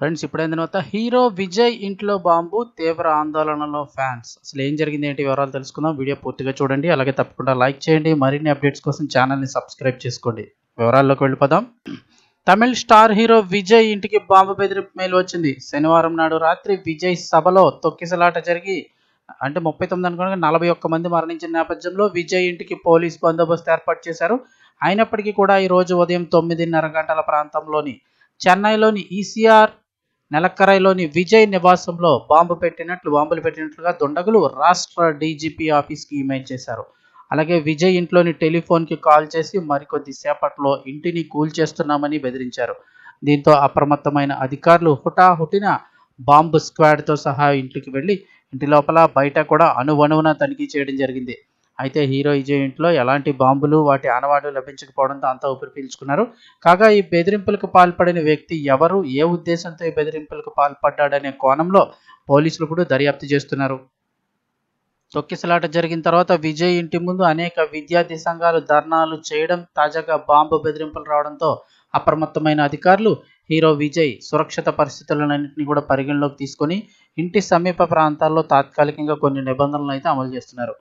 Friends ఇప్పుడైన తర్వాత hero Vijay ఇంట్లో bomb తీవ్ర ఆందోళనలో ఫ్యాన్స్. అసలు ఏం జరిగింది ఏంటి వివరాలు తెలుసుకుందాం. వీడియో పూర్తిగా చూడండి. అలాగే తప్పకుండా లైక్ చేయండి. మరిన్ని అప్డేట్స్ కోసం ఛానల్ని సబ్స్క్రైబ్ చేసుకోండి. వివరాల్లోకి వెళ్ళిపోదాం. తమిళ్ స్టార్ హీరో విజయ్ ఇంటికి బాంబు బెదిరింపు మెయిల్ వచ్చింది. శనివారం నాడు రాత్రి విజయ్ సభలో తొక్కిసలాట జరిగి అంటే ముప్పై తొమ్మిది అనుకోగా నలభై ఒక్క మంది మరణించిన నేపథ్యంలో విజయ్ ఇంటికి పోలీస్ బందోబస్తు ఏర్పాటు చేశారు. అయినప్పటికీ కూడా ఈ రోజు ఉదయం తొమ్మిదిన్నర గంటల ప్రాంతంలోని చెన్నైలోని ఈసీఆర్ నెలక్కరైలోని విజయ్ నివాసంలో బాంబు పెట్టినట్లు బాంబులు పెట్టినట్లుగా దుండగులు రాష్ట్ర డీజీపీ ఆఫీస్కి ఈమెయిల్ చేశారు. అలాగే విజయ్ ఇంట్లోని టెలిఫోన్కి కాల్ చేసి మరికొద్ది సేపట్లో ఇంటిని కూల్చేస్తున్నామని బెదిరించారు. దీంతో అప్రమత్తమైన అధికారులు హుటాహుటిన బాంబు స్క్వాడ్తో సహా ఇంటికి వెళ్ళి ఇంటి లోపల బయట కూడా అణువణువున తనిఖీ చేయడం జరిగింది. అయితే హీరో విజయ్ ఇంట్లో ఎలాంటి బాంబులు వాటి ఆనవాళ్ళు లభించకపోవడంతో అంతా ఊపిరి పీల్చుకున్నారు. కాగా ఈ బెదిరింపులకు పాల్పడిన వ్యక్తి ఎవరు ఏ ఉద్దేశంతో ఈ బెదిరింపులకు పాల్పడ్డాడనే కోణంలో పోలీసులు కూడా దర్యాప్తు చేస్తున్నారు. తొక్కిసలాట జరిగిన తర్వాత విజయ్ ఇంటి ముందు అనేక విద్యార్థి సంఘాలు ధర్నాలు చేయడం తాజాగా బాంబు బెదిరింపులు రావడంతో అప్రమత్తమైన అధికారులు హీరో విజయ్ సురక్షిత పరిస్థితులన్నింటినీ కూడా పరిగణలోకి తీసుకొని ఇంటి సమీప ప్రాంతాల్లో తాత్కాలికంగా కొన్ని నిబంధనలు అయితే అమలు చేస్తున్నారు.